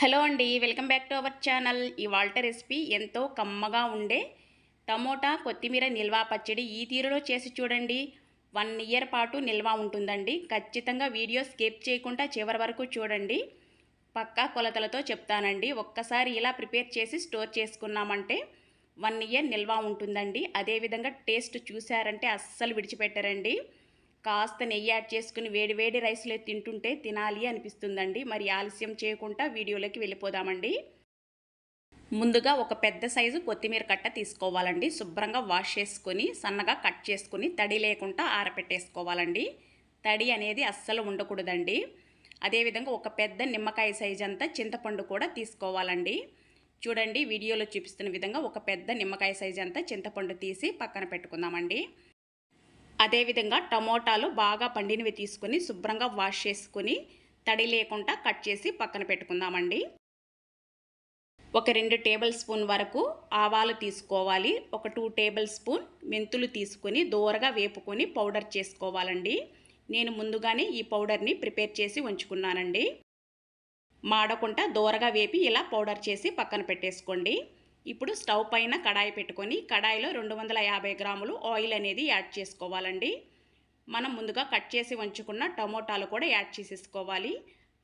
Hello అండి welcome back to our channel. ఇవాళ recipe ఎంతో కమ్మగా ఉండే టమోటా కొత్తిమీర నిల్వ పచ్చడి ఈ తీరులో చేసి చూడండి. వన్ ఇయర్ పాటు నిల్వ ఉంటుందండి. ఖచ్చితంగా వీడియో స్కిప్ చేయకుండా చివరి వరకు చూడండి. పక్కా కొలతలతో చెప్తానండి. ఒక్కసారి ఇలా ప్రిపేర్ చేసి స్టోర్ చేసుకున్నామంటే వన్ ఇయర్ నిల్వ ఉంటుందండి. అదేవిధంగా టేస్ట్ చూసారంటే అస్సలు విడిచిపెట్టరండి. కాస్త నెయ్యి యాడ్ చేసుకుని వేడి వేడి రైస్లో తింటుంటే తినాలి అనిపిస్తుందండి. మరి ఆలస్యం చేయకుండా వీడియోలోకి వెళ్ళిపోదామండి. ముందుగా ఒక పెద్ద సైజు కొత్తిమీర కట్ట తీసుకోవాలండి. శుభ్రంగా వాష్ చేసుకొని సన్నగా కట్ చేసుకుని తడి లేకుండా ఆరపెట్టేసుకోవాలండి. తడి అనేది అస్సలు ఉండకూడదండి. అదేవిధంగా ఒక పెద్ద నిమ్మకాయ సైజు అంతా చింతపండు కూడా తీసుకోవాలండి. చూడండి వీడియోలో చూపిస్తున్న విధంగా ఒక పెద్ద నిమ్మకాయ సైజు అంతా చింతపండు తీసి పక్కన పెట్టుకుందామండి. అదేవిధంగా టమోటాలు బాగా పండినవి తీసుకొని శుభ్రంగా వాష్ చేసుకొని తడి లేకుండా కట్ చేసి పక్కన పెట్టుకుందామండి. ఒక రెండు టేబుల్ స్పూన్ వరకు ఆవాలు తీసుకోవాలి. ఒక టూ టేబుల్ స్పూన్ మెంతులు తీసుకొని దూరగా వేపుకొని పౌడర్ చేసుకోవాలండి. నేను ముందుగానే ఈ పౌడర్ని ప్రిపేర్ చేసి ఉంచుకున్నానండి. మాడకుండా దూరగా వేపి ఇలా పౌడర్ చేసి పక్కన పెట్టేసుకోండి. ఇప్పుడు స్టవ్ పైన కడాయి పెట్టుకొని కడాయిలో రెండు వందల యాభై గ్రాములు ఆయిల్ అనేది యాడ్ చేసుకోవాలండి. మనం ముందుగా కట్ చేసి ఉంచుకున్న టమోటాలు కూడా యాడ్ చేసేసుకోవాలి.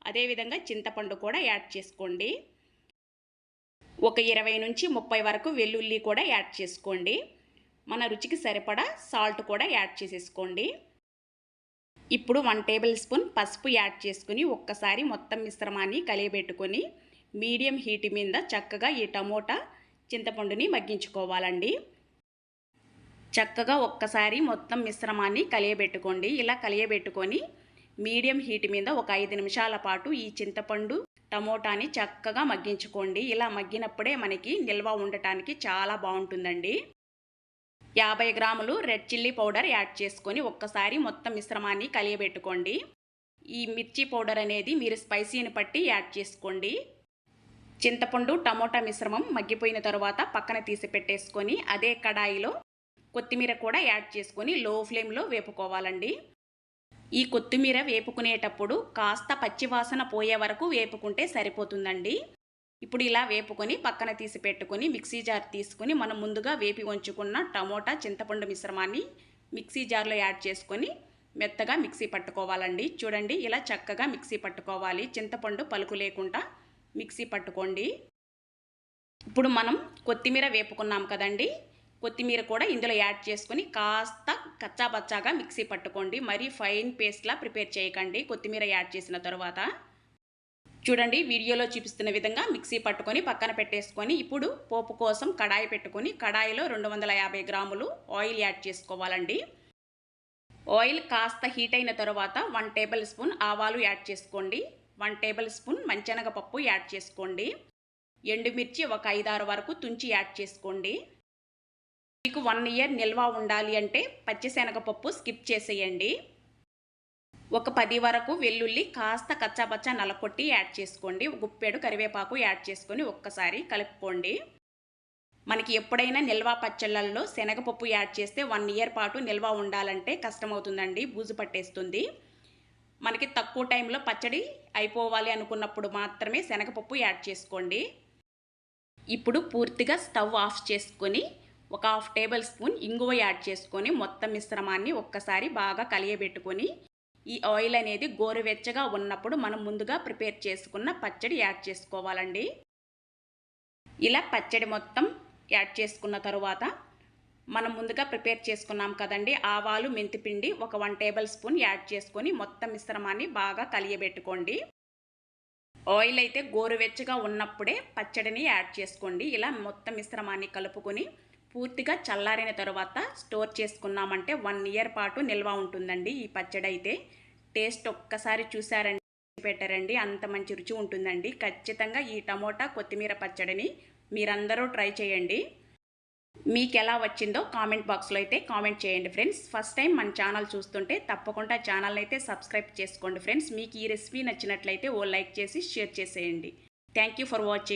అదేవిధంగా చింతపండు కూడా యాడ్ చేసుకోండి. ఒక ఇరవై నుంచి ముప్పై వరకు వెల్లుల్లి కూడా యాడ్ చేసుకోండి. మన రుచికి సరిపడా సాల్ట్ కూడా యాడ్ చేసేసుకోండి. ఇప్పుడు వన్ టేబుల్ స్పూన్ పసుపు యాడ్ చేసుకుని ఒక్కసారి మొత్తం మిశ్రమాన్ని కలియబెట్టుకొని మీడియం హీట్ మీద చక్కగా ఈ టమోటా చింతపండుని మగ్గించుకోవాలండి. చక్కగా ఒక్కసారి మొత్తం మిశ్రమాన్ని కలియబెట్టుకోండి. ఇలా కలియబెట్టుకొని మీడియం హీట్ మీద ఒక ఐదు నిమిషాల పాటు ఈ చింతపండు టమోటాని చక్కగా మగ్గించుకోండి. ఇలా మగ్గినప్పుడే మనకి నిల్వ ఉండటానికి చాలా బాగుంటుందండి. యాభై గ్రాములు రెడ్ చిల్లీ పౌడర్ యాడ్ చేసుకొని ఒక్కసారి మొత్తం మిశ్రమాన్ని కలియబెట్టుకోండి. ఈ మిర్చి పౌడర్ అనేది మీరు స్పైసీని బట్టి యాడ్ చేసుకోండి. చింతపండు టమోటా మిశ్రమం మగ్గిపోయిన తర్వాత పక్కన తీసి పెట్టేసుకొని అదే కడాయిలో కొత్తిమీర కూడా యాడ్ చేసుకొని లో ఫ్లేమ్లో వేపుకోవాలండి. ఈ కొత్తిమీర వేపుకునేటప్పుడు కాస్త పచ్చివాసన పోయే వరకు వేపుకుంటే సరిపోతుందండి. ఇప్పుడు ఇలా వేపుకొని పక్కన తీసి పెట్టుకొని మిక్సీ జార్ తీసుకొని మనం ముందుగా వేపి ఉంచుకున్న టమోటా చింతపండు మిశ్రమాన్ని మిక్సీ జార్లో యాడ్ చేసుకొని మెత్తగా మిక్సీ పట్టుకోవాలండి. చూడండి ఇలా చక్కగా మిక్సీ పట్టుకోవాలి. చింతపండు పలుకు లేకుండా మిక్సీ పట్టుకోండి. ఇప్పుడు మనం కొత్తిమీర వేపుకున్నాం కదండి. కొత్తిమీర కూడా ఇందులో యాడ్ చేసుకొని కాస్త కచ్చాపచ్చాగా మిక్సీ పట్టుకోండి. మరీ ఫైన్ పేస్ట్లా ప్రిపేర్ చేయకండి. కొత్తిమీర యాడ్ చేసిన తర్వాత చూడండి వీడియోలో చూపిస్తున్న విధంగా మిక్సీ పట్టుకొని పక్కన పెట్టేసుకొని ఇప్పుడు పోపు కోసం కడాయి పెట్టుకొని కడాయిలో రెండు వందల యాభై గ్రాములు ఆయిల్ యాడ్ చేసుకోవాలండి. ఆయిల్ కాస్త హీట్ అయిన తర్వాత వన్ టేబుల్ స్పూన్ ఆవాలు యాడ్ చేసుకోండి. వన్ టేబుల్ స్పూన్ మంచెనగపప్పు యాడ్ చేసుకోండి. ఎండుమిర్చి ఒక ఐదారు వరకు తుంచి యాడ్ చేసుకోండి. మీకు వన్ ఇయర్ నిల్వ ఉండాలి అంటే పచ్చిశనగపప్పు స్కిప్ చేసేయండి. ఒక పది వరకు వెల్లుల్లి కాస్త కచ్చాపచ్చా నలకొట్టి యాడ్ చేసుకోండి. గుప్పెడు కరివేపాకు యాడ్ చేసుకొని ఒక్కసారి కలుపుకోండి. మనకి ఎప్పుడైనా నిల్వ పచ్చళ్ళల్లో శనగపప్పు యాడ్ చేస్తే వన్ ఇయర్ పాటు నిల్వ ఉండాలంటే కష్టమవుతుందండి. బూజు పట్టేస్తుంది. మనకి తక్కువ టైంలో పచ్చడి అయిపోవాలి అనుకున్నప్పుడు మాత్రమే శనగపప్పు యాడ్ చేసుకోండి. ఇప్పుడు పూర్తిగా స్టవ్ ఆఫ్ చేసుకొని ఒక హాఫ్ టేబుల్ స్పూన్ ఇంగువ యాడ్ చేసుకొని మొత్తం మిశ్రమాన్ని ఒక్కసారి బాగా కలియబెట్టుకొని ఈ ఆయిల్ అనేది గోరువెచ్చగా ఉన్నప్పుడు మనం ముందుగా ప్రిపేర్ చేసుకున్న పచ్చడి యాడ్ చేసుకోవాలండి. ఇలా పచ్చడి మొత్తం యాడ్ చేసుకున్న తరువాత మనం ముందుగా ప్రిపేర్ చేసుకున్నాం కదండి. ఆవాలు మెంతిపిండి ఒక వన్ టేబుల్ స్పూన్ యాడ్ చేసుకొని మొత్తం మిశ్రమాన్ని బాగా కలియబెట్టుకోండి. ఆయిల్ అయితే గోరువెచ్చగా ఉన్నప్పుడే పచ్చడిని యాడ్ చేసుకోండి. ఇలా మొత్తం మిశ్రమాన్ని కలుపుకొని పూర్తిగా చల్లారిన తర్వాత స్టోర్ చేసుకున్నామంటే వన్ ఇయర్ పాటు నిల్వ ఉంటుందండి ఈ పచ్చడి అయితే. టేస్ట్ ఒక్కసారి చూసారండి పెట్టారండి అంత మంచి రుచి ఉంటుందండి. ఖచ్చితంగా ఈ టమోటా కొత్తిమీర పచ్చడిని మీరందరూ ట్రై చేయండి. మీకు ఎలా వచ్చిందో కామెంట్ బాక్స్లో అయితే కామెంట్ చేయండి ఫ్రెండ్స్. ఫస్ట్ టైం మన ఛానల్ చూస్తుంటే తప్పకుండా ఛానల్ అయితే సబ్స్క్రైబ్ చేసుకోండి ఫ్రెండ్స్. మీకు ఈ రెసిపీ నచ్చినట్లయితే ఓ లైక్ చేసి షేర్ చేసేయండి. Thank for watching.